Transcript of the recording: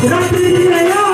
그런 뜻이에요.